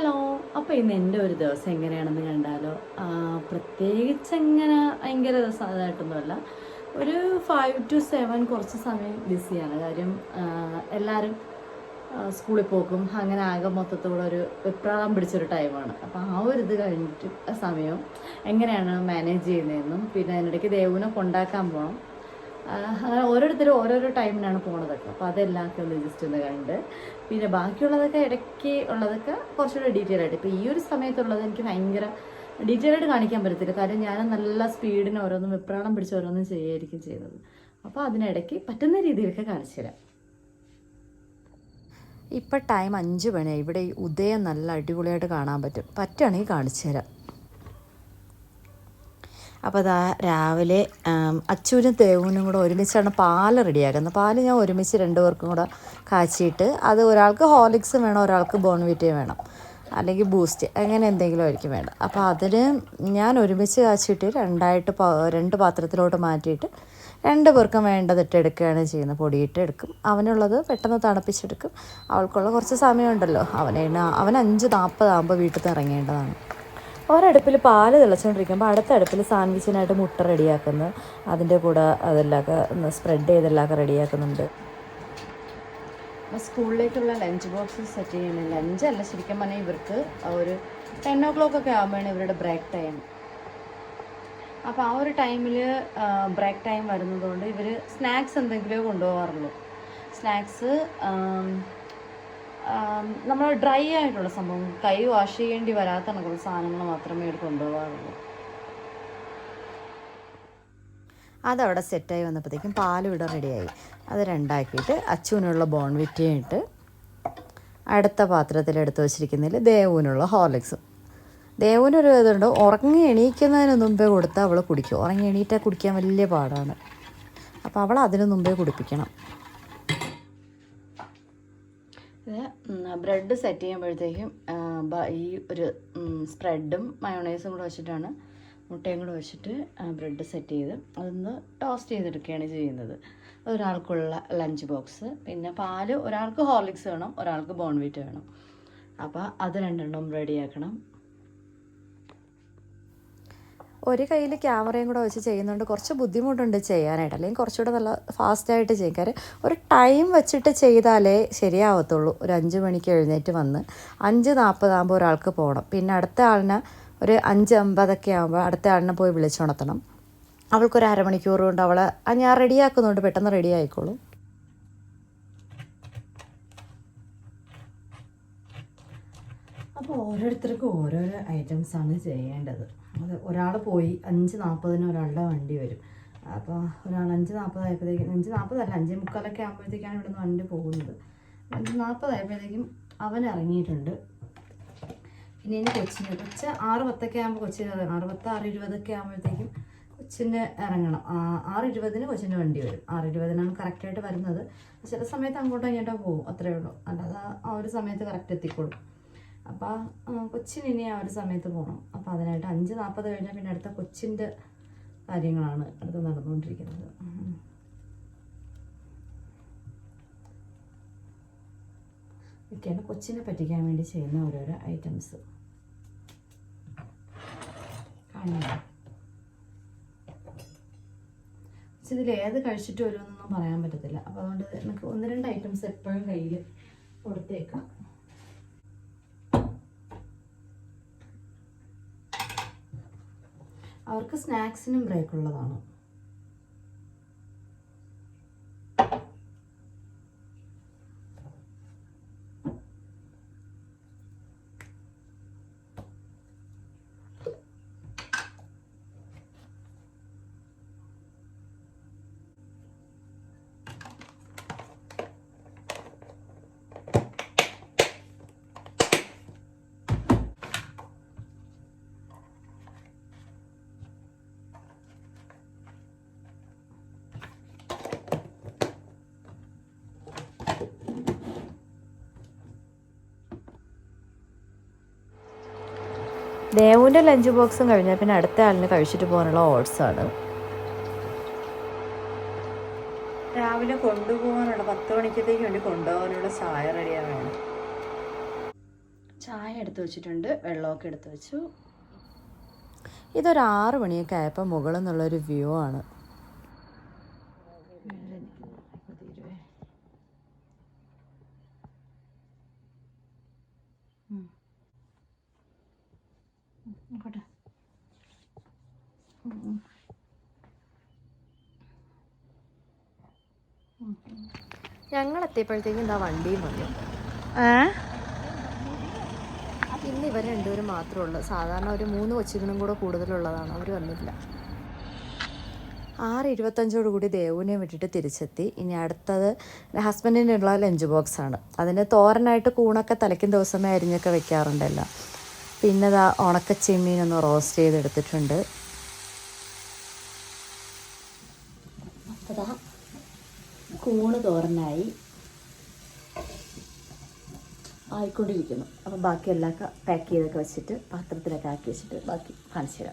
Hello അപ്പോൾ ഇന്ന് എന്റെ ഒരു ദിവസം എങ്ങനെയാണെന്ന് കണ്ടാലോ? പ്രത്യേകിച്ച് എങ്ങനെ ഭയങ്കര രസമായിട്ടൊന്നുമല്ല ഒരു ഫൈവ് ടു സെവൻ കുറച്ച് സമയം ബിസിയാണ് കാര്യം എല്ലാവരും സ്കൂളിൽ പോക്കും. അങ്ങനെ ആകെ മൊത്തത്തോടെ ഒരു വെപ്രാളം പിടിച്ചൊരു ടൈമാണ് അപ്പോൾ ആ ഒരു ഇത് കഴിഞ്ഞിട്ട് സമയം എങ്ങനെയാണ് മാനേജ് ചെയ്യുന്നതെന്നും പിന്നെ അതിനിടയ്ക്ക് ദേവുവിനെ കൊണ്ടാക്കാൻ പോകണം അങ്ങനെ ഓരോരുത്തരും ഓരോരോ ടൈമിനാണ് പോണതൊക്കെ. അപ്പോൾ അതെല്ലാമൊക്കെ ഒന്ന് ജസ്റ്റ് ഒന്ന് കണ്ട്. പിന്നെ ബാക്കിയുള്ളതൊക്കെ ഇടയ്ക്ക് ഉള്ളതൊക്കെ കുറച്ചുകൂടെ ഡീറ്റെയിൽ ആയിട്ട്. ഇപ്പോൾ ഈ ഒരു സമയത്തുള്ളത് എനിക്ക് ഭയങ്കര ഡീറ്റെയിൽ ആയിട്ട് കാണിക്കാൻ പറ്റത്തില്ല. കാര്യം ഞാൻ നല്ല സ്പീഡിന് ഓരോന്നും വെപ്രാളം പിടിച്ച് ഓരോന്നും ചെയ്യായിരിക്കും ചെയ്യുന്നത്. അപ്പോൾ അതിനിടയ്ക്ക് പറ്റുന്ന രീതിയിലൊക്കെ കാണിച്ചു തരാം. ഇപ്പം ടൈം അഞ്ച് മണിയായി. ഇവിടെ ഉദയം നല്ല അടിപൊളിയായിട്ട് കാണാൻ പറ്റും. പറ്റുകയാണെങ്കിൽ കാണിച്ചു തരാം. അപ്പോൾ അതാ രാവിലെ അച്ചൂനും തേവൂനും കൂടെ ഒരുമിച്ചാണ് പാൽ റെഡിയാക്കുന്നത്. പാൽ ഞാൻ ഒരുമിച്ച് രണ്ടു പേർക്കും കൂടെ കാച്ചിയിട്ട് അത് ഒരാൾക്ക് ഹോർലിക്സ് വേണം ഒരാൾക്ക് ബോൺവിറ്റയും വേണം അല്ലെങ്കിൽ ബൂസ്റ്റ് അങ്ങനെ എന്തെങ്കിലും ആയിരിക്കും വേണം അപ്പോൾ അതിന് ഞാൻ ഒരുമിച്ച് കാച്ചിട്ട് രണ്ടായിട്ട് രണ്ട് പാത്രത്തിലോട്ട് മാറ്റിയിട്ട് രണ്ട് പേർക്കും വേണ്ടതിട്ട് എടുക്കുകയാണ് ചെയ്യുന്നത്. പൊടിയിട്ട് എടുക്കും. അവനുള്ളത് പെട്ടെന്ന് തണുപ്പിച്ചെടുക്കും അവൾക്കുള്ള കുറച്ച് സമയമുണ്ടല്ലോ. അവനെ അവൻ അഞ്ച് നാൽപ്പതാകുമ്പോൾ വീട്ടിൽ നിന്ന് ഇറങ്ങേണ്ടതാണ്. ഒരടുപ്പിൽ പാൽ തിളച്ചുകൊണ്ടിരിക്കുമ്പോൾ അടുത്ത അടുപ്പിൽ സാൻഡ്വിച്ചിനായിട്ട് മുട്ട റെഡിയാക്കുന്നു. അതിന്റെ കൂടെ അതെല്ലാമൊക്കെ സ്പ്രെഡ് ചെയ്തെല്ലാമൊക്കെ റെഡിയാക്കുന്നുണ്ട്. സ്കൂളിലേക്കുള്ള ലഞ്ച് ബോക്സ് സെറ്റ് ചെയ്യണം. ലഞ്ച് അല്ല ശരിക്കും പറഞ്ഞാൽ ഇവർക്ക് ഒരു ടെൻ ഓ ക്ലോക്ക് ഒക്കെ ആകുമ്പോഴാണ് ഇവരുടെ ബ്രേക്ക് ടൈം അപ്പോൾ ആ ഒരു ടൈമിൽ ബ്രേക്ക് ടൈം വരുന്നതുകൊണ്ട് ഇവർ സ്നാക്സ് എന്തെങ്കിലുമേ കൊണ്ടുപോകാറുള്ളൂ സ്നാക്സ് നമ്മൾ ഡ്രൈ ആയിട്ടുള്ള സംഭവം കൈ വാഷ് ചെയ്യേണ്ടി വരാത്ത കണക്കുള്ള സാധനങ്ങൾ മാത്രമേ ഇവിടെ കൊണ്ടുപോകാറുള്ളൂ. അതവിടെ സെറ്റായി വന്നപ്പോഴത്തേക്കും പാലും ഇവിടെ റെഡിയായി. അത് രണ്ടാക്കിയിട്ട് അച്ചുവിനുള്ള ബോൺവിറ്റയും ഇട്ട് അടുത്ത പാത്രത്തിൽ എടുത്ത് വച്ചിരിക്കുന്നതിൽ ദേവുവിനുള്ള ഹോർലിക്സും ദേവുവിനൊരു ഇതുണ്ട് ഉറങ്ങി എണീക്കുന്നതിന് മുമ്പേ കൊടുത്താൽ അവൾ കുടിക്കും. ഉറങ്ങി എണീറ്റാൽ കുടിക്കാൻ വലിയ പാടാണ്. അപ്പോൾ അവൾ അതിന് മുമ്പേ കുടിപ്പിക്കണം. ബ്രെഡ് സെറ്റ് ചെയ്യുമ്പോഴത്തേക്കും ഈ ഒരു സ്പ്രെഡും മയോണൈസും കൂടെ വെച്ചിട്ടാണ് മുട്ടയും കൂടെ വെച്ചിട്ട് ബ്രെഡ് സെറ്റ് ചെയ്ത് അതൊന്ന് ടോസ്റ്റ് ചെയ്തെടുക്കുകയാണ് ചെയ്യുന്നത്. ഒരാൾക്കുള്ള ലഞ്ച് ബോക്സ്. പിന്നെ പാൽ ഒരാൾക്ക് ഹോർലിക്സ് വേണം ഒരാൾക്ക് ബോൺവിറ്റ് വേണം. അപ്പോൾ അത് രണ്ടെണ്ണം റെഡിയാക്കണം. ഒരു കയ്യിൽ ക്യാമറയും കൂടെ വെച്ച് ചെയ്യുന്നതുകൊണ്ട് കുറച്ച് ബുദ്ധിമുട്ടുണ്ട് ചെയ്യാനായിട്ട്. അല്ലെങ്കിൽ കുറച്ചുകൂടെ നല്ല ഫാസ്റ്റായിട്ട് ചെയ്യും. കാര്യം ഒരു ടൈം വെച്ചിട്ട് ചെയ്താലേ ശരിയാവത്തുള്ളൂ. ഒരു അഞ്ച് മണിക്ക് എഴുന്നേറ്റ് വന്ന് അഞ്ച് നാൽപ്പതാകുമ്പോൾ ഒരാൾക്ക് പോകണം. പിന്നെ അടുത്ത ആളിനെ ഒരു അഞ്ച് അമ്പതൊക്കെ ആകുമ്പോൾ അടുത്ത ആളിനെ പോയി വിളിച്ചുണർത്തണം. അവൾക്കൊരു അരമണിക്കൂർ കൊണ്ട് അവളെ ഞാൻ റെഡിയാക്കുന്നുണ്ട് പെട്ടെന്ന് റെഡി ആയിക്കോളും. അപ്പോൾ ഓരോരുത്തർക്കും ഓരോരോ ഐറ്റംസ് ആണ് ചെയ്യേണ്ടത്. ഒരാൾ പോയി അഞ്ച് നാൽപ്പതിന് ഒരാളുടെ വണ്ടി വരും. അപ്പോൾ ഒരാൾ അഞ്ച് നാൽപ്പതായപ്പോഴത്തേക്കും അഞ്ച് നാൽപ്പതല്ല അഞ്ച് മുക്കാലൊക്കെ ആകുമ്പോഴത്തേക്കാണ് ഇവിടുന്ന് വണ്ടി പോകുന്നത്. അഞ്ച് നാൽപ്പതായപ്പോഴത്തേക്കും അവൻ ഇറങ്ങിയിട്ടുണ്ട്. പിന്നെ ഇനി കൊച്ചിന് കൊച്ച് ആറ് പത്തൊക്കെ ആകുമ്പോൾ കൊച്ചിന് ഇറങ്ങണം ആറ് പത്ത് ആറ് ഇരുപതൊക്കെ ആകുമ്പോഴത്തേക്കും കൊച്ചിന് ഇറങ്ങണം. ആറ് ഇരുപതിന് കൊച്ചിന്റെ വണ്ടി വരും. ആറ് ഇരുപതിനാണ് കറക്റ്റായിട്ട് വരുന്നത്. ചില സമയത്ത് അങ്ങോട്ടോ ഇങ്ങോട്ടോ പോകും അത്രയേ ഉള്ളൂ. അല്ലാതെ ആ ഒരു സമയത്ത് കറക്റ്റ് എത്തിക്കോളും. അപ്പോൾ കൊച്ചിന് ഇനി ആ ഒരു സമയത്ത് പോകണം അപ്പോൾ അതിനായിട്ട് അഞ്ച് നാൽപ്പത് കഴിഞ്ഞാൽ പിന്നെ അടുത്ത കൊച്ചിന്റെ കാര്യങ്ങളാണ് അടുത്ത് നടന്നുകൊണ്ടിരിക്കുന്നത്. ഇതൊക്കെയാണ് കൊച്ചിനെ പറ്റിക്കാൻ വേണ്ടി ചെയ്യുന്ന ഓരോരോ ഐറ്റംസ്. ഇതിൽ ഏത് കഴിച്ചിട്ട് വരുമെന്നൊന്നും പറയാൻ പറ്റത്തില്ല. അപ്പോൾ അതുകൊണ്ട് നമുക്ക് ഒന്ന് രണ്ട് ഐറ്റംസ് എപ്പോഴും കയ്യിൽ കൊടുത്തേക്കാം. അവർക്ക് സ്നാക്സിനും ബ്രേക്ക് ഉള്ളതാണ്. ദേവുവിന്റെ ലഞ്ച് ബോക്സും കഴിഞ്ഞാൽ പിന്നെ അടുത്ത ആളിന് കഴിച്ചിട്ട് പോകാനുള്ള ഓട്സാണ് രാവിലെ കൊണ്ടുപോകാനുള്ള പത്ത് മണിക്കത്തേക്ക് വേണ്ടി കൊണ്ടുപോകാനുള്ള ചായ റെഡിയാ വേണം. ചായ എടുത്തു വെച്ചിട്ടുണ്ട്. വെള്ളമൊക്കെ എടുത്തു വെച്ചു. ഇതൊരു ആറ് മണിയൊക്കെ ആയപ്പോൾ മുകളിൽ നിന്നുള്ളൊരു വ്യൂ ആണ്. ഞങ്ങൾ എത്തിയപ്പോഴത്തേക്കും ഇതാ വണ്ടിയും വന്നു. ഇന്ന് ഇവർ രണ്ടുപേരും മാത്രമേ ഉള്ളൂ. സാധാരണ ഒരു മൂന്ന് കൊച്ചുകളും കൂടെ കൂടുതലുള്ളതാണ്. അവർ വന്നില്ല. ആറ് ഇരുപത്തഞ്ചോട് കൂടി ദേവുവിനെ വിട്ടിട്ട് തിരിച്ചെത്തി. ഇനി അടുത്തത് ഹസ്ബൻഡിനുള്ള ലഞ്ച് ബോക്സ് ആണ്. അതിന് തോരനായിട്ട് കൂണൊക്കെ തലയ്ക്കും ദിവസമേ അരിഞ്ഞൊക്കെ വെക്കാറുണ്ടല്ലോ. പിന്നെ ഇതാ ഉണക്കച്ചെമ്മീൻ ഒന്ന് റോസ്റ്റ് ചെയ്തെടുത്തിട്ടുണ്ട് അതാ കൂണ് തോരനായി ആയിക്കൊണ്ടിരിക്കുന്നു. അപ്പം ബാക്കിയെല്ലാം പാക്ക് ചെയ്തൊക്കെ വെച്ചിട്ട് പാത്രത്തിലൊക്കെ ആക്കി വെച്ചിട്ട് ബാക്കി കാണിച്ചു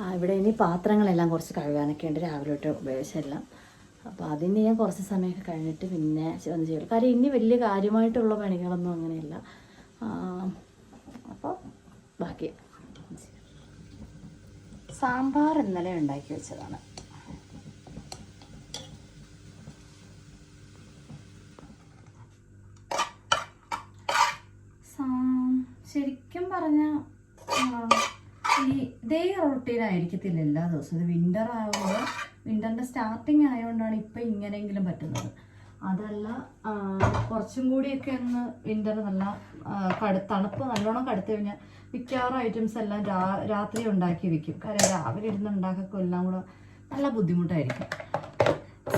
ആ ഇവിടെ ഇനി പാത്രങ്ങളെല്ലാം കുറച്ച് കഴുകാനൊക്കെ ഉണ്ട്. രാവിലെ തൊട്ട് ഉപയോഗിച്ചെല്ലാം അപ്പോൾ അതിന് ഞാൻ കുറച്ച് സമയമൊക്കെ കഴിഞ്ഞിട്ട് പിന്നെ വന്ന് ചെയ്യുള്ളൂ കാര്യം ഇനി വലിയ കാര്യമായിട്ടുള്ള പണികളൊന്നും അങ്ങനെയല്ല. അപ്പോൾ ബാക്കി. സാമ്പാർ ഇന്നലെ ഉണ്ടാക്കി വെച്ചതാണ്. ശരിക്കും പറഞ്ഞ ഈ ഇതേ റൊട്ടീൻ ആയിരിക്കത്തില്ല എല്ലാ ദിവസവും. ഇത് വിന്റർ ആയതുകൊണ്ട് വിന്ററിന്റെ സ്റ്റാർട്ടിങ് ആയതുകൊണ്ടാണ് ഇപ്പം ഇങ്ങനെയെങ്കിലും പറ്റുന്നത്. അതല്ല കുറച്ചും കൂടിയൊക്കെ ഒന്ന് വിന്റർ നല്ല കടു തണുപ്പ് നല്ലോണം കടുത്തു കഴിഞ്ഞാൽ മിക്കവാറും ഐറ്റംസ് എല്ലാം രാ രാത്രി ഉണ്ടാക്കി വെക്കും. കാര്യം രാവിലെ ഇരുന്ന് ഉണ്ടാക്കൊക്കെ എല്ലാം കൂടെ നല്ല ബുദ്ധിമുട്ടായിരിക്കും.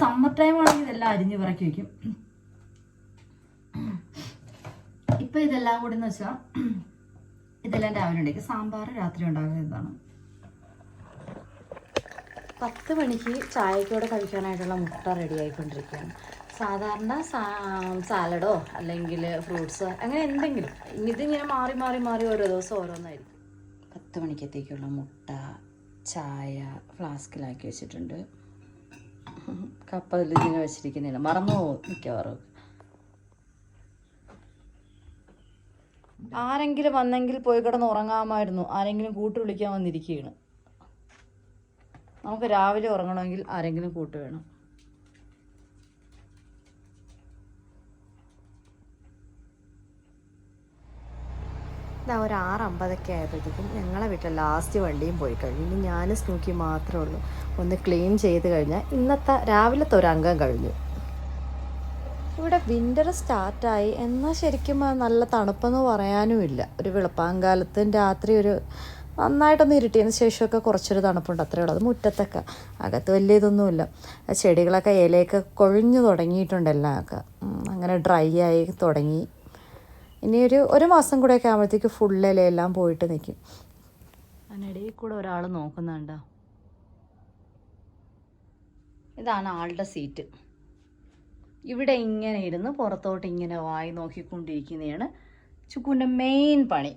സമ്മർ ടൈം ആണെങ്കിൽ ഇതെല്ലാം അരിഞ്ഞ് പിറക്കി വെക്കും. ഇപ്പൊ ഇതെല്ലാം കൂടി എന്ന് വെച്ചാൽ ഇതെല്ലാം രാവിലെ ഉണ്ടാക്കി സാമ്പാർ രാത്രി ഉണ്ടാകുന്നതാണ് പത്ത് മണിക്ക് ചായക്കൂടെ കഴിക്കാനായിട്ടുള്ള മുട്ട റെഡി ആയിക്കൊണ്ടിരിക്കുകയാണ്. സാധാരണ സാലഡോ അല്ലെങ്കിൽ ഫ്രൂട്ട്സോ അങ്ങനെ എന്തെങ്കിലും. ഇതിങ്ങനെ മാറി മാറി മാറി ഓരോ ദിവസം ഓരോന്നായിരിക്കും. പത്ത് മണിക്കത്തേക്കുള്ള മുട്ട ചായ ഫ്ലാസ്കിലാക്കി വെച്ചിട്ടുണ്ട്. കപ്പതിൽ ഇങ്ങനെ വെച്ചിരിക്കുന്നില്ല. മറന്നു പോകും മിക്കവാറും. ആരെങ്കിലും വന്നെങ്കിൽ പോയി കിടന്ന് ഉറങ്ങാമായിരുന്നു. ആരെങ്കിലും കൂട്ട് വിളിക്കാൻ വന്നിരിക്കുകയാണ്. നമുക്ക് രാവിലെ ഉറങ്ങണമെങ്കിൽ ആരെങ്കിലും കൂട്ട് വേണം. ഇതാ ഒരു ആറ് അമ്പതൊക്കെ ആയപ്പോഴത്തേക്കും ഞങ്ങളെ വീട്ടിൽ ലാസ്റ്റ് വണ്ടിയും പോയി കഴിഞ്ഞു. ഇനി ഞാനും സ്നൂക്കി മാത്രമേ ഉള്ളൂ. ഒന്ന് ക്ലീൻ ചെയ്ത് കഴിഞ്ഞാൽ ഇന്നത്തെ രാവിലത്തെ ഒരു അംഗം കഴിഞ്ഞു. ഇവിടെ വിന്റർ സ്റ്റാർട്ടായി എന്നാൽ ശരിക്കും നല്ല തണുപ്പെന്ന് പറയാനുമില്ല. ഒരു വെളുപ്പാങ്കാലത്തും രാത്രി ഒരു നന്നായിട്ടൊന്ന് ഇരുട്ടിയതിന് ശേഷമൊക്കെ കുറച്ചൊരു തണുപ്പുണ്ട്. അത്രേ ഉള്ളൂ. അത് മുറ്റത്തൊക്കെ. അകത്ത് വലിയ ഇതൊന്നുമില്ല. ചെടികളൊക്കെ ഇലയൊക്കെ കൊഴിഞ്ഞു തുടങ്ങിയിട്ടുണ്ട് എല്ലാം ഒക്കെ അങ്ങനെ ഡ്രൈ ആയി തുടങ്ങി. ഇനി ഒരു ഒരു മാസം കൂടെ ഒക്കെ ആകുമ്പോഴത്തേക്ക് ഫുൾ ഇലയെല്ലാം പോയിട്ട് നിൽക്കും അതിനിടയിൽ കൂടെ ഒരാൾ നോക്കുന്നുണ്ടോ. ഇതാണ് ആളുടെ സീറ്റ് ഇവിടെ ഇങ്ങനെ ഇരുന്ന് പുറത്തോട്ട് ഇങ്ങനെ വായി നോക്കിക്കൊണ്ടിരിക്കുന്നതാണ് ചുക്കുവിന്റെ മെയിൻ പണി.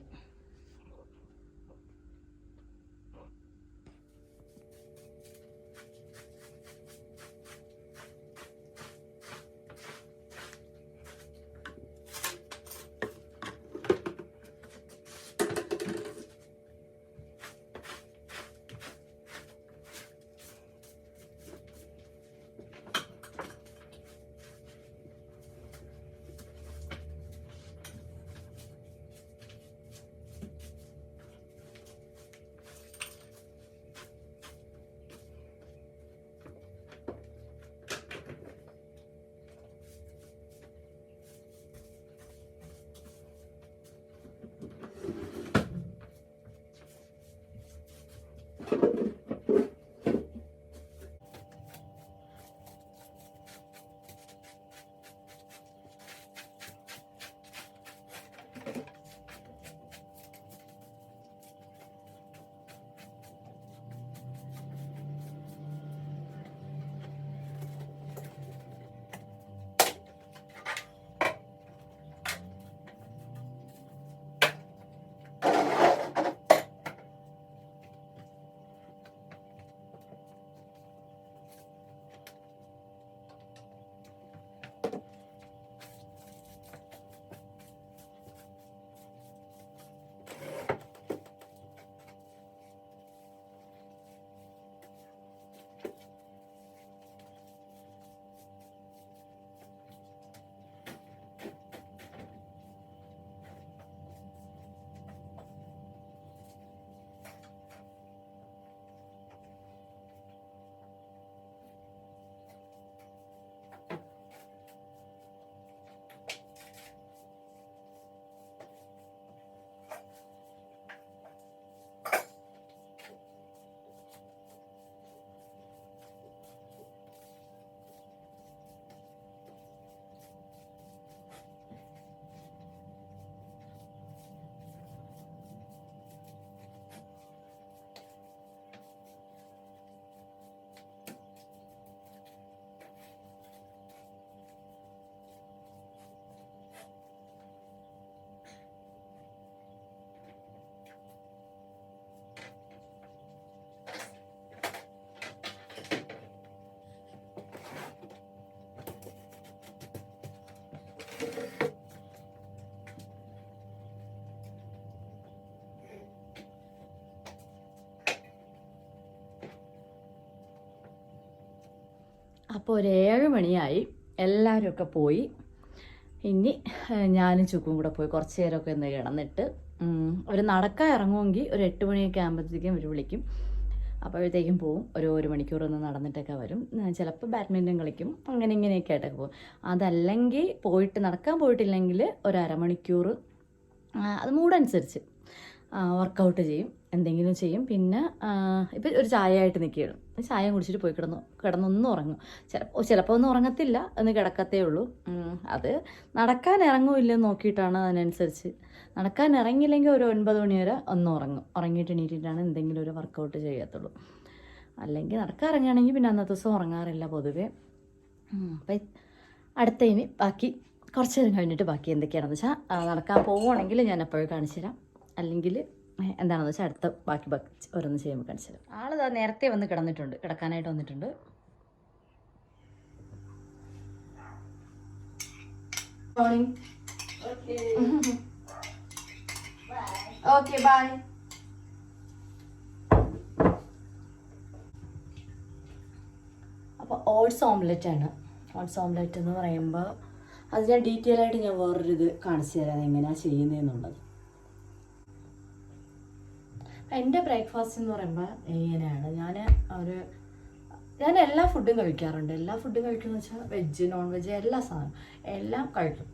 അപ്പോൾ ഒരു ഏഴ് മണിയായി. എല്ലാവരും പോയി. ഇനി ഞാനും ചുക്കും കൂടെ പോയി കുറച്ച് നേരമൊക്കെ ഒന്ന് കിടന്നിട്ട് ഒരു നടക്കാൻ ഇറങ്ങുമെങ്കിൽ ഒരു എട്ട് മണിയൊക്കെ ആകുമ്പോഴത്തേക്കും അവർ വിളിക്കും. അപ്പോഴത്തേക്കും പോവും. ഒരു ഒരു മണിക്കൂർ ഒന്ന് നടന്നിട്ടൊക്കെ വരും. ചിലപ്പോൾ ബാഡ്മിന്റൺ കളിക്കും. അങ്ങനെ ഇങ്ങനെയൊക്കെ ആയിട്ടൊക്കെ പോകും അതല്ലെങ്കിൽ പോയിട്ട് നടക്കാൻ പോയിട്ടില്ലെങ്കിൽ ഒരു അരമണിക്കൂർ അത് മൂടനുസരിച്ച് വർക്കൗട്ട് ചെയ്യും. എന്തെങ്കിലും ചെയ്യും. പിന്നെ ഇപ്പം ഒരു ചായ ആയിട്ട് നിൽക്കുകയാണ്. ചായ കുടിച്ചിട്ട് പോയി കിടന്നു. കിടന്നൊന്നും ഉറങ്ങും. ചിലപ്പോൾ ചിലപ്പോൾ ഒന്നും ഉറങ്ങത്തില്ല എന്ന് കിടക്കത്തേ ഉള്ളൂ. അത് നടക്കാൻ ഇറങ്ങുമില്ല നോക്കിയിട്ടാണ് അതിനനുസരിച്ച്. നടക്കാൻ ഇറങ്ങിയില്ലെങ്കിൽ ഒരു ഒൻപത് മണി വരെ ഒന്ന് ഉറങ്ങും. ഉറങ്ങിയിട്ട് എണീറ്റിട്ടാണ് എന്തെങ്കിലും ഒരു വർക്കൗട്ട് ചെയ്യത്തുള്ളൂ. അല്ലെങ്കിൽ നടക്കാൻ ഇറങ്ങുകയാണെങ്കിൽ പിന്നെ അന്നത്തെ ദിവസം ഉറങ്ങാറില്ല പൊതുവേ. അപ്പം അടുത്ത ഇനി ബാക്കി കുറച്ച് നേരം കഴിഞ്ഞിട്ട് ബാക്കി എന്തൊക്കെയാണെന്ന് വെച്ചാൽ നടക്കാൻ പോവുകയാണെങ്കിൽ ഞാൻ എപ്പോഴും കാണിച്ചു തരാം അല്ലെങ്കിൽ എന്താണെന്ന് വെച്ചാൽ അടുത്ത ബാക്കി ബാക്കി ഓരോന്ന് ചെയ്യുമ്പോൾ കാണിച്ചു തരാം ആളിതാ നേരത്തെ വന്ന് കിടന്നിട്ടുണ്ട്. കിടക്കാനായിട്ട് വന്നിട്ടുണ്ട്. ഓക്കെ ബൈ അപ്പോൾ ഓട്സ് ഓംലെറ്റ് ആണ്. ഓട്സ് ഓംലെറ്റ് എന്ന് പറയുമ്പോൾ അത് ഞാൻ ഡീറ്റെയിൽ ആയിട്ട് ഞാൻ വേറൊരു ഇത് കാണിച്ചു തരാം എങ്ങനെയാണ് ചെയ്യുന്നതെന്നുള്ളത്. എന്റെ ബ്രേക്ക്ഫാസ്റ്റ് എന്ന് പറയുമ്പോൾ ഇങ്ങനെയാണ്. ഞാൻ ഒരു ഞാൻ എല്ലാ ഫുഡും കഴിക്കാറുണ്ട്. എല്ലാ ഫുഡും കഴിക്കുന്നത് വെച്ചാൽ വെജ് നോൺ വെജ് എല്ലാ സാധനവും എല്ലാം കഴിക്കും.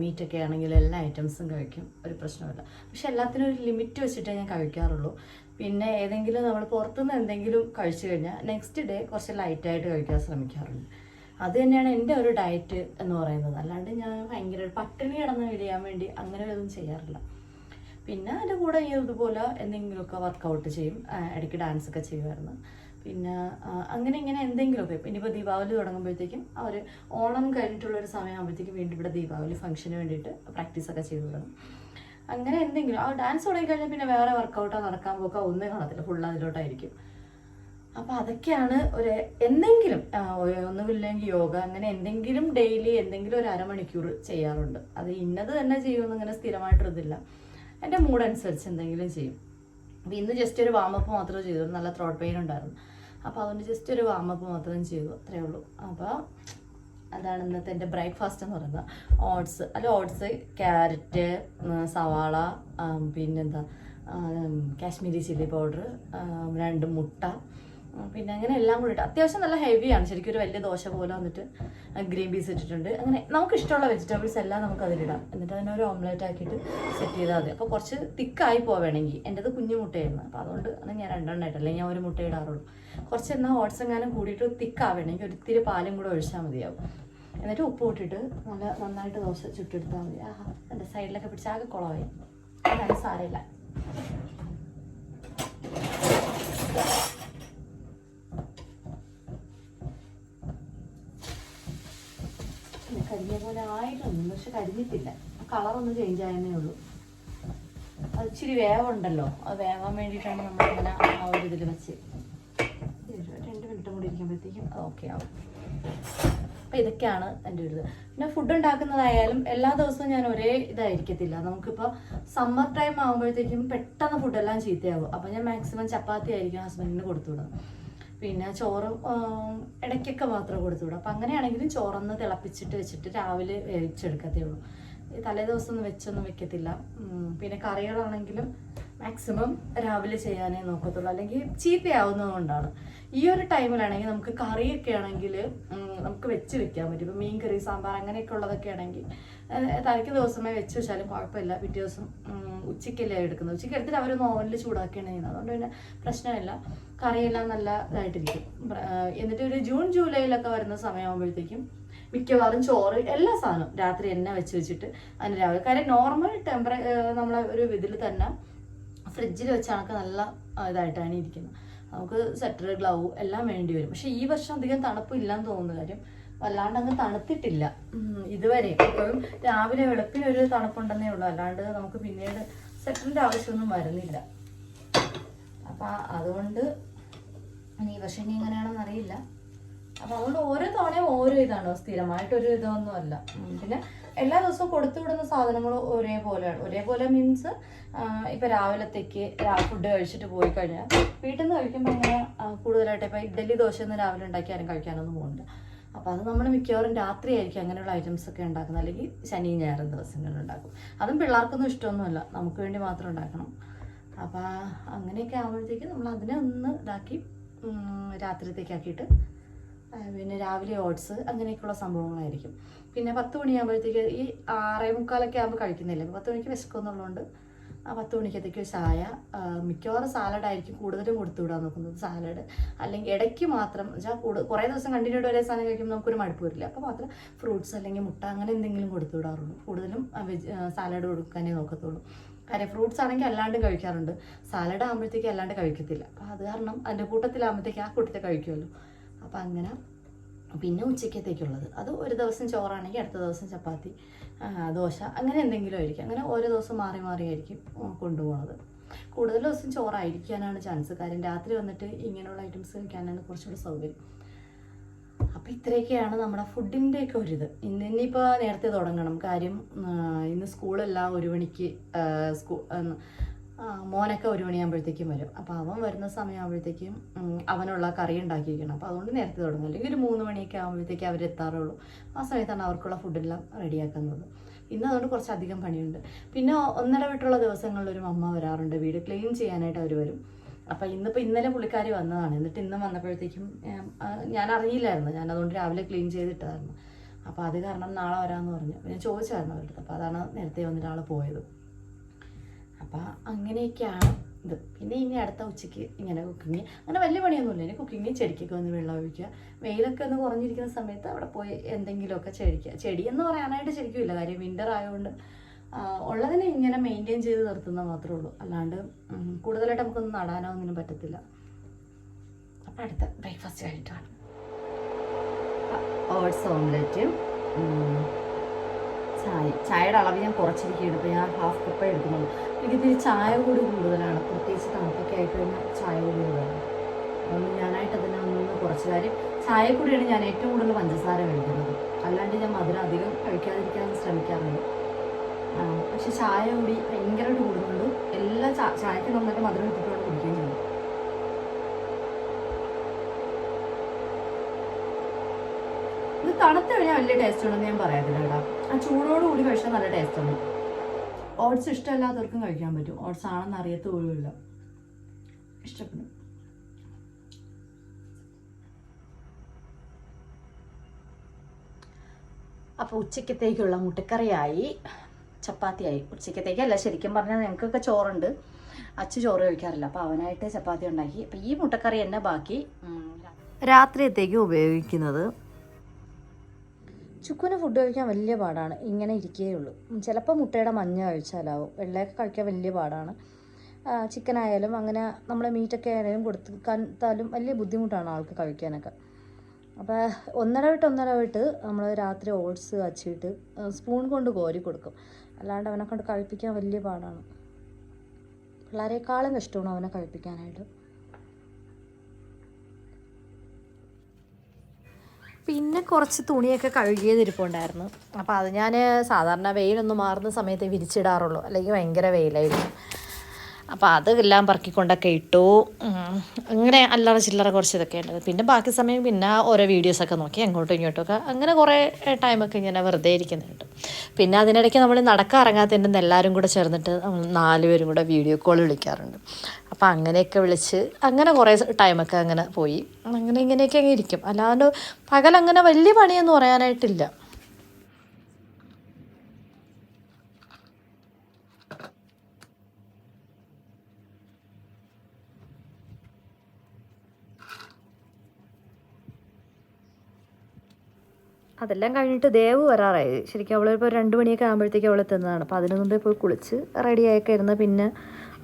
മീറ്റൊക്കെ ആണെങ്കിൽ എല്ലാ ഐറ്റംസും കഴിക്കും. ഒരു പ്രശ്നമില്ല പക്ഷെ എല്ലാത്തിനും ഒരു ലിമിറ്റ് വെച്ചിട്ടേ ഞാൻ കഴിക്കാറുള്ളൂ. പിന്നെ ഏതെങ്കിലും നമ്മൾ പുറത്തുനിന്ന് എന്തെങ്കിലും കഴിച്ചു കഴിഞ്ഞാൽ നെക്സ്റ്റ് ഡേ കുറച്ച് ലൈറ്റായിട്ട് കഴിക്കാൻ ശ്രമിക്കാറുണ്ട്. അത് തന്നെയാണ് എന്റെ ഒരു ഡയറ്റ് എന്ന് പറയുന്നത്. അല്ലാണ്ട് ഞാൻ ഭയങ്കര പട്ടിണി കിടന്ന് കഴിയാൻ വേണ്ടി അങ്ങനെ ഒന്നും ചെയ്യാറില്ല. പിന്നെ അതിന്റെ കൂടെ ഈ ഇതുപോലെ എന്തെങ്കിലുമൊക്കെ വർക്കൗട്ട് ചെയ്യും. ഇടയ്ക്ക് ഡാൻസ് ഒക്കെ ചെയ്യുമായിരുന്നു. പിന്നെ അങ്ങനെ ഇങ്ങനെ എന്തെങ്കിലുമൊക്കെ. ഇനിയിപ്പോൾ ദീപാവലി തുടങ്ങുമ്പോഴത്തേക്കും അവർ ഓണം കഴിഞ്ഞിട്ടുള്ള ഒരു സമയമാകുമ്പോഴത്തേക്കും വീണ്ടും ഇവിടെ ദീപാവലി ഫംഗ്ഷന് വേണ്ടിയിട്ട് പ്രാക്ടീസൊക്കെ ചെയ്തു തുടങ്ങും. അങ്ങനെ എന്തെങ്കിലും. ആ ഡാൻസ് തുടങ്ങിക്കഴിഞ്ഞാൽ പിന്നെ വേറെ വർക്കൗട്ടോ നടക്കാൻ പോക്കോ ഒന്നും കാണത്തില്ല. ഫുൾ അതിലോട്ടായിരിക്കും. അപ്പോൾ അതൊക്കെയാണ് ഒരു എന്തെങ്കിലും ഒന്നുമില്ലെങ്കിൽ യോഗ അങ്ങനെ എന്തെങ്കിലും ഡെയിലി എന്തെങ്കിലും ഒരു അരമണിക്കൂർ ചെയ്യാറുണ്ട്. അത് ഇന്നത് തന്നെ ചെയ്യുമെന്ന് അങ്ങനെ സ്ഥിരമായിട്ടൊരിതില്ല. എന്റെ മൂഡ് അനുസരിച്ച് എന്തെങ്കിലും ചെയ്യും. അപ്പോൾ ഇന്ന് ജസ്റ്റ് ഒരു വാമപ്പ് മാത്രമേ ചെയ്തു. നല്ല ത്രോട്ട് പെയിൻ ഉണ്ടായിരുന്നു. അപ്പോൾ അതുകൊണ്ട് ജസ്റ്റ് ഒരു വാമപ്പ് മാത്രം ചെയ്തു. അത്രേ ഉള്ളൂ. അപ്പോൾ അതാണ് ഇന്നത്തെ എന്റെ ബ്രേക്ക്ഫാസ്റ്റ് എന്ന് പറയുന്നത്. ഓട്സ് അല്ല ഓട്സ് ക്യാരറ്റ് സവാള പിന്നെന്താ കാശ്മീരി ചില്ലി പൗഡർ രണ്ട് മുട്ട പിന്നെ അങ്ങനെ എല്ലാം കൂടി ഇട്ട്. അത്യാവശ്യം നല്ല ഹെവിയാണ് ശരിക്കും ഒരു വലിയ ദോശ പോലെ വന്നിട്ട് ഗ്രീൻ പീസ് ഇട്ടിട്ടുണ്ട്. അങ്ങനെ നമുക്ക് ഇഷ്ടമുള്ള വെജിറ്റബിൾസ് എല്ലാം നമുക്ക് അതിലിടാം. എന്നിട്ട് അതിനെ ഒരു ഓംലെറ്റ് ആക്കിയിട്ട് സെറ്റ് ചെയ്താൽ മതി. അപ്പോൾ കുറച്ച് തിക്കായി പോവേണമെങ്കിൽ എന്റെത് കുഞ്ഞു മുട്ടയായിരുന്നു. അപ്പോൾ അതുകൊണ്ട് അത് ഞാൻ രണ്ടെണ്ണം ഇട്ടല്ലേ ഞാൻ ഒരു മുട്ട ഇടാറുള്ളൂ. കുറച്ച് എന്നാൽ ഓട്സ് എങ്ങാനും കൂടിയിട്ട് തിക്കാവണമെങ്കിൽ ഒരിത്തിരി പാലും കൂടെ ഒഴിച്ചാൽ മതിയാവും. എന്നിട്ട് ഉപ്പ് ഇട്ടിട്ട് നല്ല നന്നായിട്ട് ദോശ ചുട്ടെടുത്താൽ മതി. ആഹാ എന്റെ സൈഡിലൊക്കെ പിടിച്ച് ആകെ കുളമായി. അതാണ് സാരമില്ല. പോലെ ആയിട്ടൊന്നും പക്ഷെ കരിഞ്ഞിട്ടില്ല. കളറൊന്നും ചേഞ്ച് ആയെന്നേ ഉള്ളൂ. അത് ഇച്ചിരി വേവുണ്ടല്ലോ അത് വേവാൻ വേണ്ടിയിട്ടാണ് നമ്മളിങ്ങനെ ആ ഒരു ഇതിൽ വെച്ച്. രണ്ട് മിനിറ്റ് കൂടി ഇരിക്കുമ്പോഴത്തേക്കും. ഓക്കെ ആവും. അപ്പം ഇതൊക്കെയാണ് എന്റെ ഒരു ഇത്. പിന്നെ ഫുഡ് ഉണ്ടാക്കുന്നതായാലും എല്ലാ ദിവസവും ഞാൻ ഒരേ ഇതായിരിക്കത്തില്ല. നമുക്കിപ്പോൾ സമ്മർ ടൈം ആകുമ്പോഴത്തേക്കും പെട്ടെന്ന് ഫുഡെല്ലാം ചീത്തയാകും അപ്പം ഞാൻ മാക്സിമം ചപ്പാത്തി ആയിരിക്കും ഹസ്ബൻഡിന് കൊടുത്തുവിടുന്നത്. പിന്നെ ചോറ് ഇടയ്ക്കൊക്കെ മാത്രമേ കൊടുത്തുവിടും. അപ്പം അങ്ങനെയാണെങ്കിലും ചോറൊന്ന് തിളപ്പിച്ചിട്ട് വെച്ചിട്ട് രാവിലെ വേവിച്ചെടുക്കത്തേ ഉള്ളൂ. തലേ ദിവസം ഒന്നും വെച്ചൊന്നും വെക്കത്തില്ല. പിന്നെ കറികളാണെങ്കിലും മാക്സിമം രാവിലെ ചെയ്യാനേ നോക്കത്തുള്ളൂ. അല്ലെങ്കിൽ ചീത്തയാവുന്നതുകൊണ്ടാണ്. ഈ ഒരു ടൈമിലാണെങ്കിൽ നമുക്ക് കറിയൊക്കെ ആണെങ്കിൽ നമുക്ക് വെച്ച് വെക്കാൻ പറ്റും. ഇപ്പം മീൻ കറി സാമ്പാർ അങ്ങനെയൊക്കെ ഉള്ളതൊക്കെ ആണെങ്കിൽ തലയ്ക്ക് ദിവസമേ വെച്ച് വെച്ചാലും കുഴപ്പമില്ല. പിറ്റേ ദിവസം ഉച്ചയ്ക്കല്ലേ എടുക്കുന്നത്. ഉച്ചയ്ക്ക് എടുത്തിട്ട് അവർ ഓവനിൽ ചൂടാക്കുകയാണ് ചെയ്യുന്നത്. അതുകൊണ്ട് പിന്നെ പ്രശ്നമില്ല. കറിയെല്ലാം നല്ല ഇതായിട്ടിരിക്കും എന്നിട്ട് ഒരു ജൂൺ ജൂലൈയിലൊക്കെ വരുന്ന സമയമാകുമ്പോഴത്തേക്കും മിക്കവാറും ചോറ് എല്ലാ സാധനവും രാത്രി എന്നെ വെച്ച് വെച്ചിട്ട് അതിന് രാവിലെ. കാര്യം നോർമൽ ടെമ്പറേ നമ്മളെ ഒരു ഇതിൽ തന്നെ ഫ്രിഡ്ജിൽ വെച്ചാണൊക്കെ നല്ല ഇതായിട്ടാണ് ഇരിക്കുന്നത്. നമുക്ക് സെറ്റർ ഗ്ലൗ എല്ലാം വേണ്ടി വരും. പക്ഷെ ഈ വർഷം അധികം തണുപ്പ് ഇല്ലാന്ന് തോന്നുന്നു. കാര്യം വല്ലാണ്ട് അങ്ങ് തണുത്തിട്ടില്ല. ഇതുവരെ ഇപ്പോഴും രാവിലെ വെളുപ്പിന് ഒരു തണുപ്പുണ്ടെന്നേ ഉള്ളൂ. അല്ലാണ്ട് നമുക്ക് പിന്നീട് സെറ്ററിന്റെ ആവശ്യമൊന്നും വരുന്നില്ല. അപ്പൊ അതുകൊണ്ട് ഈ വർഷം ഇനി എങ്ങനെയാണെന്ന് അറിയില്ല. അപ്പൊ അതുകൊണ്ട് ഓരോ തവണയും ഓരോ ഇതാണ് സ്ഥിരമായിട്ടൊരു ഇതൊന്നും അല്ല. പിന്നെ എല്ലാ ദിവസവും കൊടുത്തു വിടുന്ന സാധനങ്ങൾ ഒരേപോലെയാണ്. ഒരേപോലെ മീൻസ് ഇപ്പൊ രാവിലത്തേക്ക് ഫുഡ് കഴിച്ചിട്ട് പോയി കഴിഞ്ഞാൽ വീട്ടിൽ നിന്ന് കഴിക്കുമ്പോൾ ഇങ്ങനെ കൂടുതലായിട്ട് ഇപ്പൊ ഇഡ്ഡലി ദോശ ഒന്നും രാവിലെ ഉണ്ടാക്കി ആരും കഴിക്കാനൊന്നും പോകുന്നില്ല. അപ്പോൾ അത് നമ്മൾ മിക്കവാറും രാത്രി ആയിരിക്കും അങ്ങനെയുള്ള ഐറ്റംസ് ഒക്കെ ഉണ്ടാക്കുന്നത്. അല്ലെങ്കിൽ ശനി ഞായറും ദിവസങ്ങളിൽ ഉണ്ടാക്കും. അതും പിള്ളേർക്കൊന്നും ഇഷ്ടമൊന്നുമല്ല നമുക്ക് വേണ്ടി മാത്രം ഉണ്ടാക്കണം. അപ്പോൾ അങ്ങനെയൊക്കെ ആകുമ്പോഴത്തേക്ക് നമ്മൾ അതിനെ ഒന്ന് ഇതാക്കി രാത്രിത്തേക്കാക്കിയിട്ട്. പിന്നെ രാവിലെ ഓട്സ് അങ്ങനെയൊക്കെയുള്ള സംഭവങ്ങളായിരിക്കും. പിന്നെ പത്ത് മണിയാകുമ്പോഴത്തേക്ക് ഈ ആറേ മുക്കാലൊക്കെ ആകുമ്പോൾ കഴിക്കുന്നില്ല? പത്ത് മണിക്ക് വിശക്കുന്നുള്ളതുകൊണ്ട് ആ പത്ത് മണിക്കത്തേക്ക് ചായ മിക്കവാറും സാലഡായിരിക്കും കൂടുതലും കൊടുത്തു വിടാൻ നോക്കുന്നത്. സാലഡ് അല്ലെങ്കിൽ ഇടയ്ക്ക് മാത്രം വെച്ചാൽ കൂടുതൽ കുറേ ദിവസം കണ്ടിന്യൂഡ് ഒരേ സാധനം കഴിക്കുമ്പോൾ നമുക്കൊരു മടുപ്പ് വരില്ല. അപ്പോൾ മാത്രം ഫ്രൂട്ട്സ് അല്ലെങ്കിൽ മുട്ട അങ്ങനെ എന്തെങ്കിലും കൊടുത്തു വിടാറുള്ളൂ കൂടുതലും സാലഡ് കൊടുക്കാനേ നോക്കത്തുള്ളൂ. കാര്യം ഫ്രൂട്ട്സ് ആണെങ്കിൽ അല്ലാണ്ട് കഴിക്കാറുണ്ട്. സാലഡ് ആകുമ്പോഴത്തേക്ക് അല്ലാണ്ട് കഴിക്കത്തില്ല. അപ്പോൾ അത് കാരണം അതിന്റെ കൂട്ടത്തിലാകുമ്പോഴത്തേക്ക് ആ കൂട്ടത്തിൽ കഴിക്കുമല്ലോ. അപ്പോൾ അങ്ങനെ പിന്നെ ഉച്ചക്കത്തേക്കുള്ളത്. അത് ഒരു ദിവസം ചോറാണെങ്കിൽ അടുത്ത ദിവസം ചപ്പാത്തി ദോശ അങ്ങനെ എന്തെങ്കിലും ആയിരിക്കും. അങ്ങനെ ഓരോ ദിവസം മാറി മാറി ആയിരിക്കും ഉം, കൊണ്ടുപോകുന്നത് കൂടുതൽ ദിവസം ചോറായിരിക്കാനാണ് ചാൻസ് കാര്യം രാത്രി വന്നിട്ട് ഇങ്ങനെയുള്ള ഐറ്റംസ് കഴിക്കാനാണ് കുറച്ചുകൂടി സൗകര്യം. അപ്പോൾ ഇത്രയൊക്കെയാണ് നമ്മുടെ ഫുഡിന്റെ ഒക്കെ ഒരിത് ഇന്ന് ഇനിയിപ്പോൾ നേരത്തെ തുടങ്ങണം. കാര്യം ഇന്ന് സ്കൂളെല്ലാം ഒരു മണിക്ക് സ്കൂ മോനൊക്കെ ഒരു മണിയാകുമ്പോഴത്തേക്കും വരും. അപ്പോൾ അവൻ വരുന്ന സമയമാകുമ്പോഴത്തേക്കും അവനുള്ള കറി ഉണ്ടാക്കിയിരിക്കണം. അപ്പോൾ അതുകൊണ്ട് നേരത്തെ തുടങ്ങും. അല്ലെങ്കിൽ ഒരു മൂന്ന് മണിയൊക്കെ ആകുമ്പോഴത്തേക്ക് അവർ എത്താറുള്ളൂ. ആ സമയത്താണ് അവർക്കുള്ള ഫുഡെല്ലാം റെഡിയാക്കുന്നത്. ഇന്ന് അതുകൊണ്ട് കുറച്ചധികം പണിയുണ്ട്. പിന്നെ ഒന്നിടവിട്ടുള്ള ദിവസങ്ങളിൽ ഒരു അമ്മ വരാറുണ്ട്. വീട് ക്ലീൻ ചെയ്യാനായിട്ട് അവർ വരും. അപ്പം ഇന്നിപ്പോ ഇന്നലെ പുള്ളിക്കാരി വന്നതാണ്. എന്നിട്ട് ഇന്ന് വന്നപ്പോഴത്തേക്കും ഞാൻ അറിയില്ലായിരുന്നു. ഞാൻ അതുകൊണ്ട് രാവിലെ ക്ലീൻ ചെയ്തിട്ടായിരുന്നു. അപ്പോൾ അത് കാരണം നാളെ വരാമെന്ന് പറഞ്ഞു. ഞാൻ ചോദിച്ചായിരുന്നു അവരുടെ അപ്പൊ അതാണ് നേരത്തെ വന്നിട്ട് ആൾ പോയത്. അപ്പോൾ അങ്ങനെയൊക്കെയാണ് ഇത്. പിന്നെ ഇനി അടുത്ത ഉച്ചയ്ക്ക് ഇങ്ങനെ കുക്കിങ് അങ്ങനെ വലിയ പണിയൊന്നുമില്ല. ഇനി കുക്കിങ് ചെടിക്കൊക്കെ ഒന്ന് വെള്ളം ഒഴിക്കുക. വെയിലൊക്കെ ഒന്ന് കുറഞ്ഞിരിക്കുന്ന സമയത്ത് അവിടെ പോയി എന്തെങ്കിലുമൊക്കെ ചെടിക്കുക ചെടി എന്ന് പറയാനായിട്ട് ശരിക്കും ഇല്ല കാര്യം വിന്റർ ആയതുകൊണ്ട് ഉള്ളതിനെ ഇങ്ങനെ മെയിന്റെയിൻ ചെയ്ത് നിർത്തുന്ന മാത്രമേ ഉള്ളൂ. അല്ലാണ്ട് കൂടുതലായിട്ട് നമുക്കൊന്നും നടാനോ ഒന്നിനും പറ്റത്തില്ല. അപ്പം അടുത്ത ബ്രേക്ക്ഫാസ്റ്റ് കഴിഞ്ഞിട്ടാണ് ഓട്സ് ഓംലെറ്റും ചായ. ചായയുടെ അളവ് ഞാൻ കുറച്ചിരിക്കും എടുത്ത് ഞാൻ ഹാഫ് കപ്പേ എടുക്കുന്നുള്ളൂ എനിക്കിതിൽ ചായ കൂടി കൂടുതലാണ്. പ്രത്യേകിച്ച് തണുപ്പൊക്കെ ആയിട്ട് കഴിഞ്ഞാൽ ചായ കൂടി കൂടുതലാണ്. അതുകൊണ്ട് ഞാനായിട്ട് അതിനെ ഒന്നൊന്ന് കുറച്ച് കാര്യം ചായ കൂടിയാണ് ഞാൻ ഏറ്റവും കൂടുതൽ പഞ്ചസാര കഴിക്കുന്നത്. അല്ലാണ്ട് ഞാൻ മധുരം അധികം കഴിക്കാതിരിക്കാൻ ശ്രമിക്കാറുണ്ട് പക്ഷെ ചായ കൂടി ഭയങ്കരമായിട്ട് കൂടുന്നുണ്ട് എല്ലാ ചായക്ക് നന്നായിട്ട് മധുരം ഇട്ടിട്ടാണ് കുടിക്കുകയും ചെയ്യുന്നത് ഇത് തണുത്ത് കഴിഞ്ഞാൽ വലിയ ടേസ്റ്റ് ഉണ്ടെന്ന് ഞാൻ പറയാത്തില്ല കേട്ടോ. ആ ചൂടോട് കൂടി കഴിച്ചാൽ നല്ല ടേസ്റ്റ് ഉണ്ട്. ഓട്സ് ഇഷ്ടമല്ലാത്തവർക്കും കഴിക്കാൻ പറ്റും. ഓട്സ് ആണെന്ന് അറിയത്ത പോലുമില്ല ഇഷ്ടപ്പെടും. അപ്പോൾ ഉച്ചക്കത്തേക്കുള്ള മുട്ടക്കറിയായി. ചപ്പാത്തിയായി ഉച്ചക്കത്തേക്കല്ല ശരിക്കും പറഞ്ഞാൽ ഞങ്ങൾക്കൊക്കെ ചോറുണ്ട്. അച്ഛ ചോറ് കഴിക്കാറില്ല. അപ്പോൾ അവനായിട്ട് ചപ്പാത്തി ഉണ്ടാക്കി. അപ്പോൾ ഈ മുട്ടക്കറി തന്നെ ബാക്കി. രാത്രിയത്തേക്ക് ഉപയോഗിക്കുന്നത്? ചുക്കുന് ഫുഡ് കഴിക്കാൻ വലിയ പാടാണ്. ഇങ്ങനെ ഇരിക്കേ ഇരിക്കുകയുള്ളൂ ചിലപ്പോൾ മുട്ടയുടെ മഞ്ഞ കഴിച്ചാലാവും. വെള്ളയൊക്കെ കഴിക്കാൻ വലിയ പാടാണ്. ചിക്കൻ ആയാലും അങ്ങനെ നമ്മൾ മീറ്റൊക്കെ ആയാലും കൊടുത്താലും വലിയ ബുദ്ധിമുട്ടാണ് ആൾക്ക് കഴിക്കാനൊക്കെ. അപ്പോൾ ഒന്നര വിട്ട് ഒന്നര വിട്ട് നമ്മൾ രാത്രി ഓട്സ് അച്ചിട്ട് സ്പൂൺ കൊണ്ട് കോരി കൊടുക്കും. അല്ലാണ്ട് അവനെ കൊണ്ട് കഴിപ്പിക്കാൻ വലിയ പാടാണ്. പിള്ളേരെക്കാളും ഇഷ്ടമാണ് അവനെ കഴിപ്പിക്കാനായിട്ട്. പിന്നെ കുറച്ച് തുണിയൊക്കെ കഴുകിയതിരിപ്പുണ്ടായിരുന്നു. അപ്പോൾ അത് ഞാൻ സാധാരണ വെയിലൊന്നും മാറുന്ന സമയത്ത് വിരിച്ചിടാറുള്ളൂ. അല്ലെങ്കിൽ ഭയങ്കര വെയിലായിരുന്നു അപ്പോൾ അതെല്ലാം പറക്കിക്കൊണ്ടൊക്കെ ഇട്ടു. അങ്ങനെ അല്ലറ ചില്ലറ കുറച്ച് ഇതൊക്കെ ഉണ്ട്. പിന്നെ ബാക്കി സമയം പിന്നെ ഓരോ വീഡിയോസൊക്കെ നോക്കി അങ്ങോട്ടും ഇങ്ങോട്ടും ഒക്കെ. അങ്ങനെ കുറേ ടൈമൊക്കെ ഇങ്ങനെ വെറുതെ ഇരിക്കുന്നുണ്ട്. പിന്നെ അതിനിടയ്ക്ക് നമ്മൾ നടക്കാൻ ഇറങ്ങാത്തതിന്റെ എല്ലാവരും കൂടെ ചേർന്നിട്ട് നാല് പേരും കൂടെ വീഡിയോ കോൾ വിളിക്കാറുണ്ട്. അപ്പോൾ അങ്ങനെയൊക്കെ വിളിച്ച് അങ്ങനെ കുറേ ടൈമൊക്കെ അങ്ങനെ പോയി. അങ്ങനെ ഇങ്ങനെയൊക്കെ അങ്ങ് ഇരിക്കും. അല്ലാണ്ട് പകലങ്ങനെ വലിയ പണിയെന്ന് പറയാനായിട്ടില്ല. അതെല്ലാം കഴിഞ്ഞിട്ട് ദേവ് വരാറായി. ശരിക്കും അവൾ ഇപ്പോൾ രണ്ട് മണിയൊക്കെ ആകുമ്പോഴത്തേക്ക് അവൾ എത്തുന്നതാണ്. അപ്പോൾ അതിനു മുമ്പേ പോയി കുളിച്ച് റെഡിയായൊക്കെ ഇരുന്ന് പിന്നെ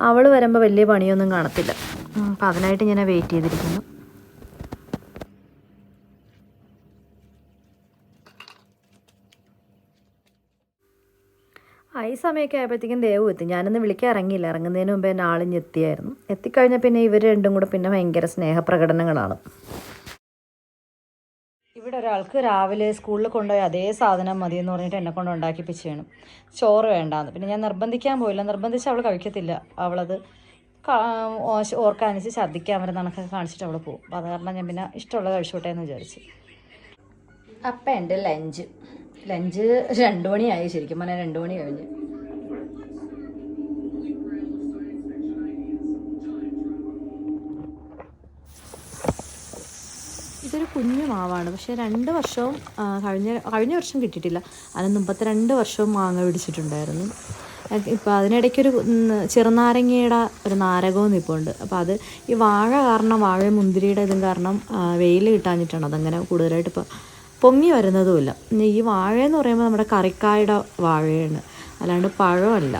അവൾ വരുമ്പോൾ വലിയ പണിയൊന്നും കാണത്തില്ല. അപ്പോൾ അതിനായിട്ട് ഞാൻ വെയിറ്റ് ചെയ്തിരിക്കുന്നു. ഈ സമയമൊക്കെ ആയപ്പോഴത്തേക്കും ദേവ് എത്തി. ഞാനൊന്ന് വിളിക്കാൻ ഇറങ്ങിയില്ല. ഇറങ്ങുന്നതിന് മുമ്പേ നാളിഞ്ഞെത്തിയായിരുന്നു എത്തിക്കഴിഞ്ഞാൽ പിന്നെ ഇവർ രണ്ടും കൂടെ പിന്നെ ഭയങ്കര സ്നേഹപ്രകടനങ്ങളാണ്. ഇവിടെ ഒരാൾക്ക് രാവിലെ സ്കൂളിൽ കൊണ്ടുപോയി അതേ സാധനം മതി എന്ന് പറഞ്ഞിട്ട് എന്നെ കൊണ്ട് ഉണ്ടാക്കിപ്പിച്ചാണ്. ചോറ് വേണ്ടാന്ന്. പിന്നെ ഞാൻ നിർബന്ധിക്കാൻ പോയില്ല. നിർബന്ധിച്ച് അവൾ കഴിക്കത്തില്ല. അവളത് ഓർക്കാനിച്ച് ഛർദ്ദിക്കാൻ വരുന്ന കണക്കൊക്കെ കാണിച്ചിട്ട് അവൾ പോകും അപ്പോൾ അത് കാരണം ഞാൻ പിന്നെ ഇഷ്ടമുള്ളത് കഴിച്ചോട്ടെ എന്ന് വിചാരിച്ചു. അപ്പം എന്റെ ലഞ്ച്. ലഞ്ച് രണ്ട് മണിയായി ശരിക്കും പറഞ്ഞാൽ രണ്ട് മണി കഴിഞ്ഞ്. ഇതൊരു കുഞ്ഞു മാവാണ്. പക്ഷേ രണ്ട് വർഷവും കഴിഞ്ഞ കഴിഞ്ഞ വർഷം കിട്ടിയിട്ടില്ല. അതിന് മുമ്പത്തെ രണ്ട് വർഷവും മാങ്ങ പിടിച്ചിട്ടുണ്ടായിരുന്നു. ഇപ്പം അതിനിടയ്ക്കൊരു ചെറുനാരങ്ങയുടെ ഒരു നാരകവും നിൽപ്പുണ്ട് അപ്പോൾ അത് ഈ വാഴ കാരണം വാഴ മുന്തിരിയുടെ ഇതും കാരണം വെയിൽ കിട്ടാഞ്ഞിട്ടാണ് അതങ്ങനെ കൂടുതലായിട്ട് ഇപ്പോൾ പൊങ്ങി വരുന്നതുമില്ല. ഈ വാഴ എന്ന് പറയുമ്പോൾ നമ്മുടെ കറിക്കായുടെ വാഴയാണ്. അല്ലാണ്ട് പഴമല്ല.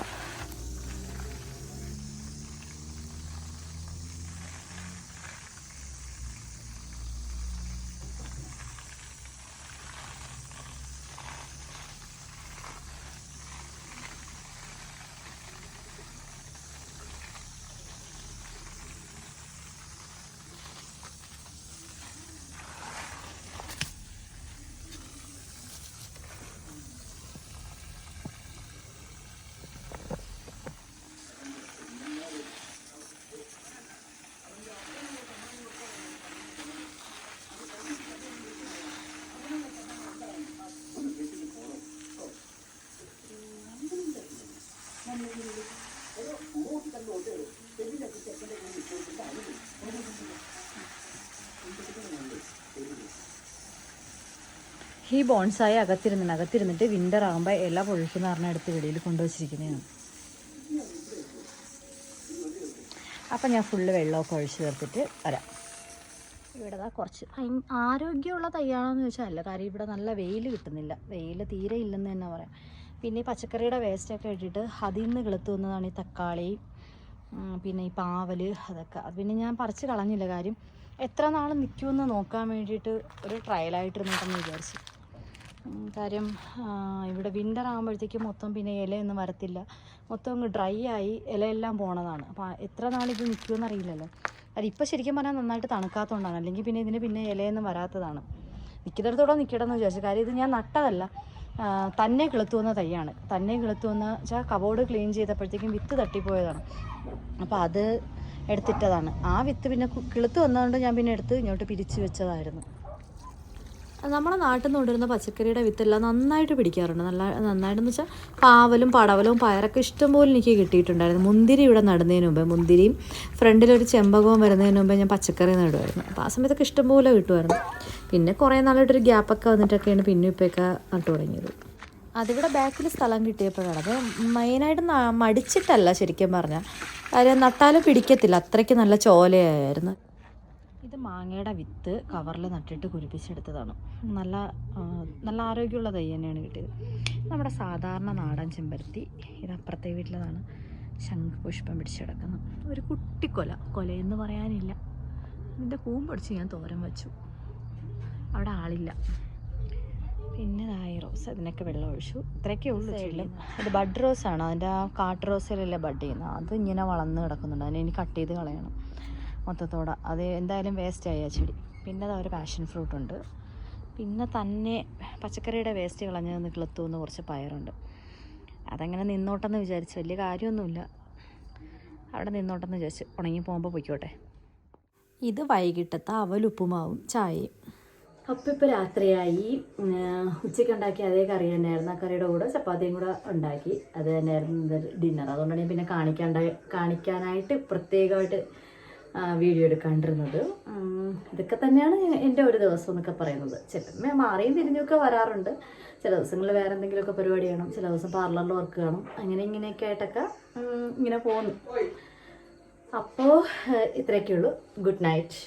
ഈ ബോൺസായി അകത്തിരുന്നിട്ട് അകത്തിരുന്നിട്ട് വിന്റർ ആകുമ്പോൾ ഇല പൊഴിക്കുന്ന പറഞ്ഞ എടുത്ത് വെളിയിൽ കൊണ്ടുവച്ചിരിക്കുന്നതാണ്. അപ്പം ഞാൻ ഫുള്ള് വെള്ളമൊക്കെ ഒഴിച്ച് ചേർത്തിട്ട് വരാം. ഇവിടെ കുറച്ച് ആരോഗ്യമുള്ള തയ്യാണെന്ന് ചോദിച്ചാൽ അല്ല. കാര്യം ഇവിടെ നല്ല വെയിൽ കിട്ടുന്നില്ല. വെയിൽ തീരെ ഇല്ലെന്ന് തന്നെ പറയാം. പിന്നെ ഈ പച്ചക്കറിയുടെ വേസ്റ്റൊക്കെ ഇട്ടിട്ട് അതിൽ നിന്ന് കിളുത്തു വന്നതാണ് ഈ തക്കാളി പിന്നെ ഈ പാവൽ അതൊക്കെ. അത് പിന്നെ ഞാൻ പറിച്ച് കളഞ്ഞില്ല കാര്യം. എത്ര നാൾ നിൽക്കുമെന്ന് നോക്കാൻ വേണ്ടിയിട്ട് ഒരു ട്രയലായിട്ടിരുന്നിട്ടെന്ന് വിചാരിച്ചു. കാര്യം ഇവിടെ വിന്റർ ആകുമ്പോഴത്തേക്കും മൊത്തം പിന്നെ ഇലയൊന്നും വരത്തില്ല. മൊത്തം അങ്ങ് ഡ്രൈ ആയി ഇലയെല്ലാം പോണതാണ്. അപ്പോൾ എത്ര നാളിത് നിൽക്കുമെന്ന് അറിയില്ലല്ലോ അത് അതിപ്പോൾ ശരിക്കും പറഞ്ഞാൽ നന്നായിട്ട് തണുക്കാത്തതുകൊണ്ടാണ് അല്ലെങ്കിൽ പിന്നെ ഇതിന് പിന്നെ ഇലയൊന്നും വരാത്തതാണ്. നിൽക്കുന്നിടത്തോടെ നിൽക്കണമെന്ന് വിചാരിച്ചു. കാര്യം ഇത് ഞാൻ നട്ടതല്ല. തന്നെ കിളുത്തുവന്ന തൈയാണ്. തന്നെ കിളുത്തു വന്ന വെച്ചാൽ കബോർഡ് ക്ലീൻ ചെയ്തപ്പോഴത്തേക്കും വിത്ത് തട്ടിപ്പോയതാണ്. അപ്പോൾ അത് എടുത്തിട്ടതാണ്. ആ വിത്ത് പിന്നെ കിളുത്ത് വന്നതുകൊണ്ട് ഞാൻ പിന്നെ എടുത്ത് ഇങ്ങോട്ട് പിരിച്ചു വെച്ചതായിരുന്നു. നമ്മുടെ നാട്ടിൽ നിന്ന് കൊണ്ടുവരുന്ന പച്ചക്കറിയുടെ വിത്തെല്ലാം നന്നായിട്ട് പിടിക്കാറുണ്ട്. നല്ല നന്നായിട്ടെന്ന് വെച്ചാൽ പാവലും പടവലും പയറൊക്കെ ഇഷ്ടംപോലെ എനിക്ക് കിട്ടിയിട്ടുണ്ടായിരുന്നു. മുന്തിരി ഇവിടെ നടുന്നതിന് മുമ്പേ മുന്തിരിയും ഫ്രണ്ടിലൊരു ചെമ്പകവും വരുന്നതിന് മുമ്പേ ഞാൻ പച്ചക്കറി നടുമായിരുന്നു അപ്പോൾ ആ സമയത്തൊക്കെ ഇഷ്ടംപോലെ കിട്ടുമായിരുന്നു. പിന്നെ കുറേ നാളായിട്ടൊരു ഗ്യാപ്പൊക്കെ വന്നിട്ടൊക്കെയാണ് പിന്നെ ഇപ്പൊക്കെ നട്ടു തുടങ്ങിയത്. അതിവിടെ ബാക്കിൽ സ്ഥലം കിട്ടിയപ്പോഴാണ്. അത് മെയിനായിട്ട് മടിച്ചിട്ടല്ല ശരിക്കും പറഞ്ഞാൽ കാര്യം നട്ടാലും പിടിക്കത്തില്ല. അത്രയ്ക്ക് നല്ല ചോലയായിരുന്നു. ഇത് മാങ്ങയുടെ വിത്ത് കവറിൽ നട്ടിട്ട് കുരിപ്പിച്ചെടുത്തതാണ്. നല്ല നല്ല ആരോഗ്യമുള്ള തൈ തന്നെയാണ് കിട്ടിയത്. നമ്മുടെ സാധാരണ നാടൻ ചെമ്പരത്തി ഇത് അപ്പുറത്തെ വീട്ടിലതാണ് ശംഖുപുഷ്പം പിടിച്ചു കിടക്കുന്നത്. ഒരു കുട്ടിക്കൊല കൊല കൊലയെന്ന് പറയാനില്ല. ഇതിന്റെ കൂമ്പടിച്ച് ഞാൻ തോരൻ വെച്ചു. അവിടെ ആളില്ല. പിന്നെ ഇതായി റോസ് അതിനൊക്കെ വെള്ളം ഒഴിച്ചു. ഇത്രയൊക്കെ ഉള്ളൂ സൈഡിലും ഇത് ബഡ് റോസ് ആണ് അതിന്റെ ആ കാട്ട് റോസിലല്ലേ ബഡ് ചെയ്യുന്നത്. അത് ഇങ്ങനെ വളർന്ന് കിടക്കുന്നുണ്ട്. അതിനെ ഇനി കട്ട് ചെയ്ത് കളയണം. മൊത്തത്തോടെ. അത് എന്തായാലും വേസ്റ്റ് ആയി ആ ചെടി. പിന്നെ അതൊരു ഒരു പാഷൻ ഫ്രൂട്ട് ഉണ്ട്. പിന്നെ തന്നെ പച്ചക്കറിയുടെ വേസ്റ്റ് കളഞ്ഞ് നിക്കിളത്തുനിന്ന് കുറച്ച് പയറുണ്ട്. അതങ്ങനെ നിന്നോട്ടെന്ന് വിചാരിച്ച് വലിയ കാര്യമൊന്നുമില്ല. അവിടെ നിന്നോട്ടെന്ന് വിചാരിച്ച് ഉണങ്ങി പോകുമ്പോൾ പൊയ്ക്കോട്ടെ. ഇത് വൈകിട്ടത്തെ അവലുപ്പുമാവും ചായയും. അപ്പം ഇപ്പോൾ രാത്രിയായി. ഉച്ചയ്ക്ക് ഉണ്ടാക്കി അതേ കറി തന്നെയായിരുന്നു. ആ കറിയുടെ കൂടെ ചപ്പാത്തിയും കൂടെ ഉണ്ടാക്കി. അത് തന്നെയായിരുന്നു ഡിന്നർ അതുകൊണ്ടാണ് ഞാൻ പിന്നെ കാണിക്കാണ്ട കാണിക്കാനായിട്ട് പ്രത്യേകമായിട്ട് വീഡിയോ എടുക്കാണ്ടിരുന്നത് ഇതൊക്കെ തന്നെയാണ് എന്റെ ഒരു ദിവസം എന്നൊക്കെ പറയുന്നത്. ചിലപ്പോൾ മാറിയും തിരിഞ്ഞൊക്കെ വരാറുണ്ട്. ചില ദിവസങ്ങളിൽ വേറെ എന്തെങ്കിലുമൊക്കെ പരിപാടി ചെയ്യണം ചില ദിവസം പാർലറിൽ വർക്ക് കാണും. അങ്ങനെ ഇങ്ങനെയൊക്കെ ആയിട്ടൊക്കെ ഇങ്ങനെ പോകുന്നു. അപ്പോൾ ഇത്രയൊക്കെയുള്ളൂ. Good night